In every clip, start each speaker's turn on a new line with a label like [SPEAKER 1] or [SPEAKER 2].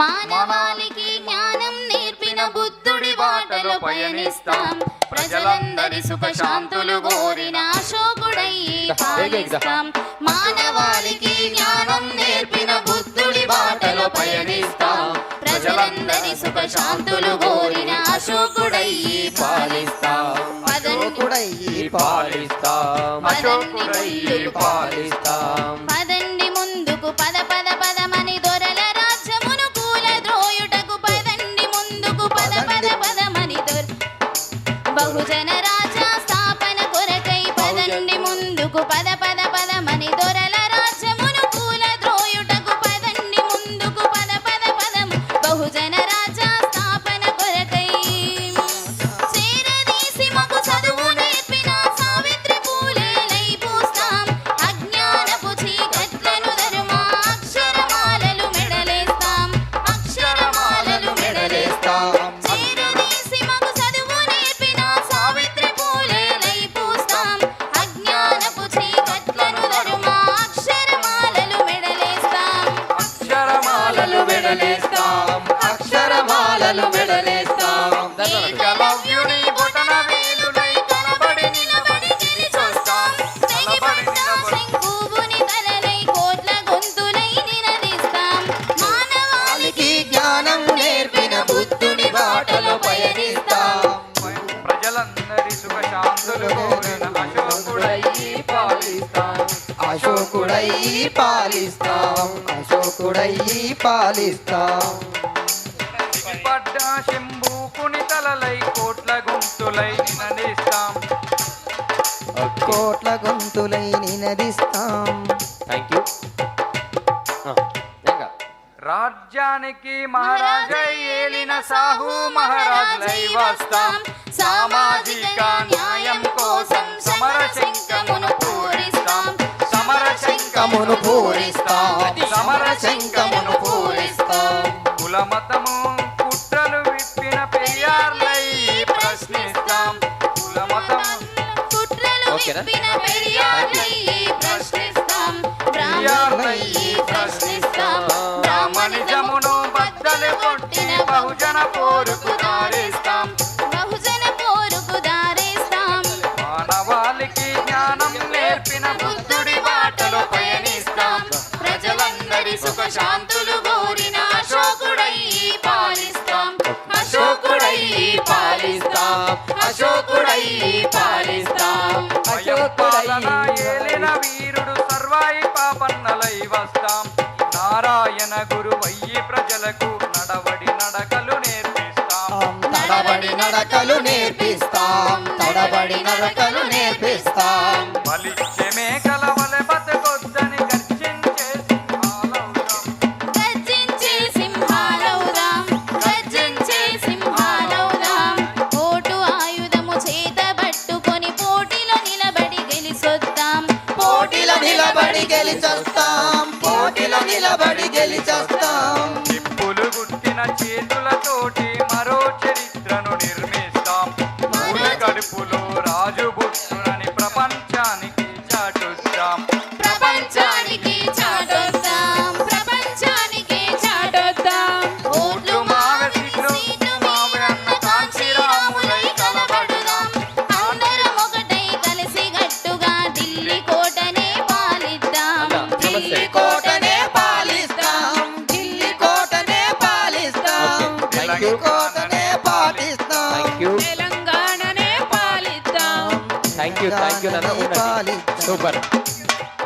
[SPEAKER 1] మానవాళికి జ్ఞానం నేర్పిన బుద్ధుడి బాటలో పయనిస్తాం. ప్రజలందరి సుఖ శాంతులు కోరిన అశోకుడై పాలిస్తాం మానవాళికి జ్ఞానం నేర్పిన బుద్ధుడి బాటలో పయనిస్తాం. ప్రజలందరి సుఖ శాంతులు కోరిన అశోకుడై పాలిస్తాం.
[SPEAKER 2] అశోకుడయ్యి పాలిస్తాం అశోకుడయ్యి పాలిస్తాం. ಮನೆ ದೊರಲ బాటలో పయనిస్తాం.
[SPEAKER 3] ప్రజలందరి సుఖ శాంతులు కోరిన అశోకుడయ్యి పాలిస్తాం.
[SPEAKER 2] అశోకుడయ్యి పాలిస్తాం. అశోకుడయ్యి పాలిస్తాం.
[SPEAKER 3] పడ్డ శంభూకుని తలలై కోట్ల గుంతులై నినదిస్తాం.
[SPEAKER 2] కోట్ల గొంతులై నినదిస్తాం.
[SPEAKER 4] థ్యాంక్ యూ
[SPEAKER 3] రాజ్యానికి మహారాజై ఏలిన సాహు మహారాజులై వస్తాం. సామాజిక న్యాయం కోసం సమర శంఖమును పూరిస్తాం. సమర శంఖమును పూరిస్తాం. సమర శంఖమును పూరిస్తాం. కుల
[SPEAKER 4] ఓకేనా?
[SPEAKER 3] బ్రాహ్మణిజమును బద్దలు కొట్టిన బహుజన పోరుకు దారిస్తాం.
[SPEAKER 1] బహుజన పోరుకు దారేస్తాం.
[SPEAKER 3] మానవాళికి జ్ఞానం నేర్పిన బుద్ధుడి ఏలిన వీరుడు సర్వాయి పాపన్నలై వస్తాం. నారాయణ గురువయ్యి ప్రజలకు నడవడి నడకలు నేర్పిస్తాం.
[SPEAKER 2] తడబడి నడకలు నేర్పిస్తాం. తడబడి నడకలు నేర్పిస్తాం.
[SPEAKER 3] బలిచ్చే
[SPEAKER 2] గెలిచొస్తాం. పోటీలో నిలబడి గెలిచొస్తాం.
[SPEAKER 4] థ్యాంక్ యూ థ్యాంక్ యూ నాన్న సూపర్.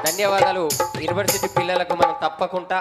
[SPEAKER 4] ధన్యవాదాలు. యూనివర్సిటీ పిల్లలకు మనం తప్పకుండా